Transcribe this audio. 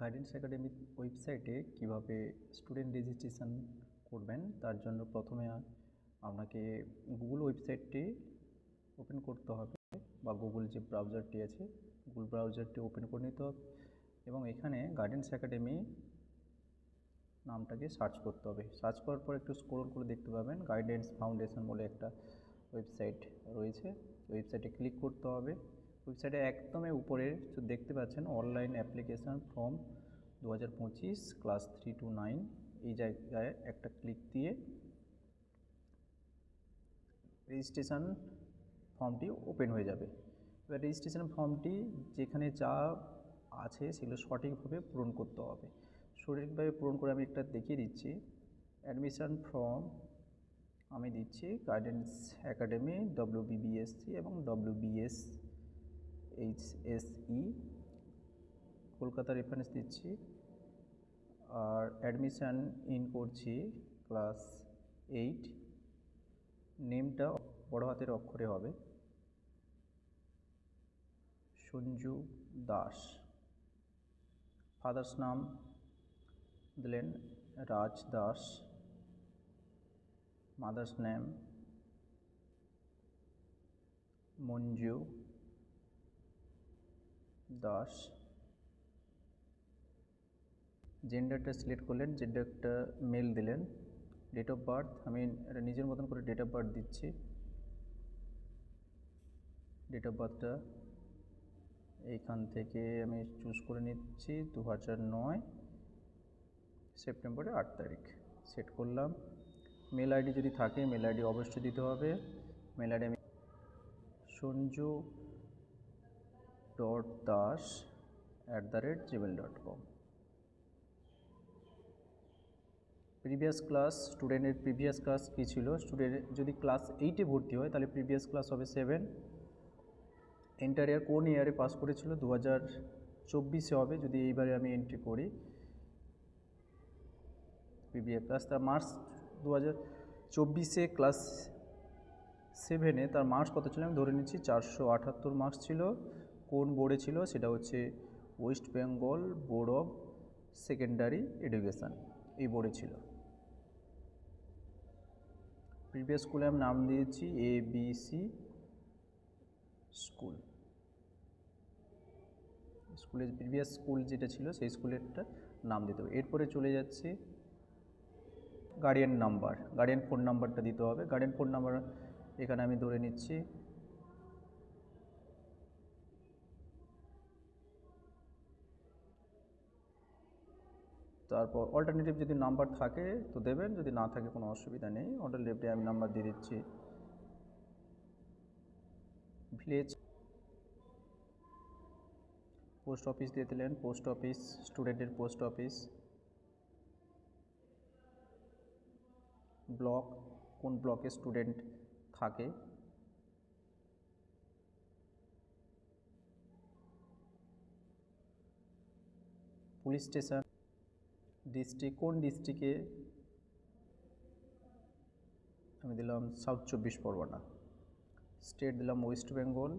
Guidance একাডেমির ওয়েবসাইটে কীভাবে স্টুডেন্ট রেজিস্ট্রেশন করবেন, তার জন্য প্রথমে আপনাকে গুগল ওয়েবসাইটটি ওপেন করতে হবে বা গুগল যে ব্রাউজারটি আছে গুগল ব্রাউজারটি ওপেন করে নিতে হবে এবং এখানে গাইডেন্স একাডেমি নামটাকে সার্চ করতে হবে। সার্চ করার পর একটু স্ক্রোল করে দেখতে পাবেন গাইডেন্স ফাউন্ডেশন বলে একটা ওয়েবসাইট রয়েছে। ওয়েবসাইটে ক্লিক করতে হবে। ওয়েবসাইটে একদমই উপরে দেখতে পাচ্ছেন অনলাইন অ্যাপ্লিকেশান ফর্ম দু হাজার পঁচিশ ক্লাস থ্রি টু নাইন এই জায়গায় একটা ক্লিক দিয়ে রেজিস্ট্রেশন ফর্মটি ওপেন হয়ে যাবে। এবার রেজিস্ট্রেশন ফর্মটি যেখানে যা আছে সেগুলো সঠিকভাবে পূরণ করতে হবে। সঠিকভাবে পূরণ করে আমি একটা দেখিয়ে দিচ্ছি। অ্যাডমিশন ফর্ম আমি দিচ্ছি গাইডেন্স একাডেমি ডব্লিউ বিবিএসসি এবং W BS H S E Kolkata reference দিচ্ছি আর অ্যাডমিশান ইন করছি ক্লাস এইট নেমটা বড় হাতের অক্ষরে হবে। সঞ্জু দাস। ফাদার্স নাম দিলেন Raj Das. Mother's name Manju. Das জেন্ডারটা সিলেক্ট করলেন জেন্ডারটা মেল দিলেন। ডেট অফ বার্থ আমি নিজের মতন করে ডেট অফ বার্থ দিচ্ছি। ডেট অফ বার্থটা এইখান থেকে আমি চুজ করে নিচ্ছি দু হাজার নয়, সেপ্টেম্বরের আট তারিখ। সেট করলাম। মেল আইডি যদি থাকে মেল আইডি অবশ্যই দিতে হবে। মেল আইডি আমি Sanju dot Das at the rate Gmail dot com previous class স্টুডেন্টের প্রিভিয়াস ক্লাস কী ছিল? স্টুডেন্ট যদি ক্লাস এইটে ভর্তি হয়, তাহলে প্রিভিয়াস ক্লাস হবে সেভেন এন্টার ইয়ার কোন ইয়ারে পাস করেছিল? দু হাজার চব্বিশে হবে, যদি এইবারে আমি এন্ট্রি করি। প্রিভিয়াস ক্লাস তার মার্কস দু হাজার চব্বিশে ক্লাস সেভেনে তার মার্কস কত ছিল? আমি ধরে নিচ্ছি চারশো আটাত্তর মার্কস ছিল। কোন বোর্ডে ছিল সেটা হচ্ছে West Bengal board of secondary education এই বোর্ডে ছিল। প্রিভিয়াস স্কুলে আমি নাম দিয়েছি এ বি সি স্কুল স্কুলের প্রিভিয়াস স্কুল যেটা ছিল সেই স্কুলেরটা নাম দিতে হবে। এরপরে চলে যাচ্ছে গার্ডিয়ান নাম্বার গার্ডিয়ান ফোন নাম্বারটা দিতে হবে। গার্ডিয়ান ফোন নাম্বার এখানে আমি ধরে নিচ্ছি তারপর অল্টারনেটিভ যদি নাম্বার থাকে তো দেবেন, যদি না থাকে কোনো অসুবিধা নেই। অল্টারনেটিভে আমি নাম্বার দিয়ে দিচ্ছি। ভিলেজ পোস্ট অফিস দিয়ে দিলেন পোস্ট অফিস স্টুডেন্টের পোস্ট অফিস ব্লক কোন ব্লকে স্টুডেন্ট থাকে। পুলিশ স্টেশন ডিস্ট্রিক্ট কোন ডিস্ট্রিক্টে আমি দিলাম সাউথ চব্বিশ পরগনা। স্টেট দিলাম ওয়েস্ট বেঙ্গল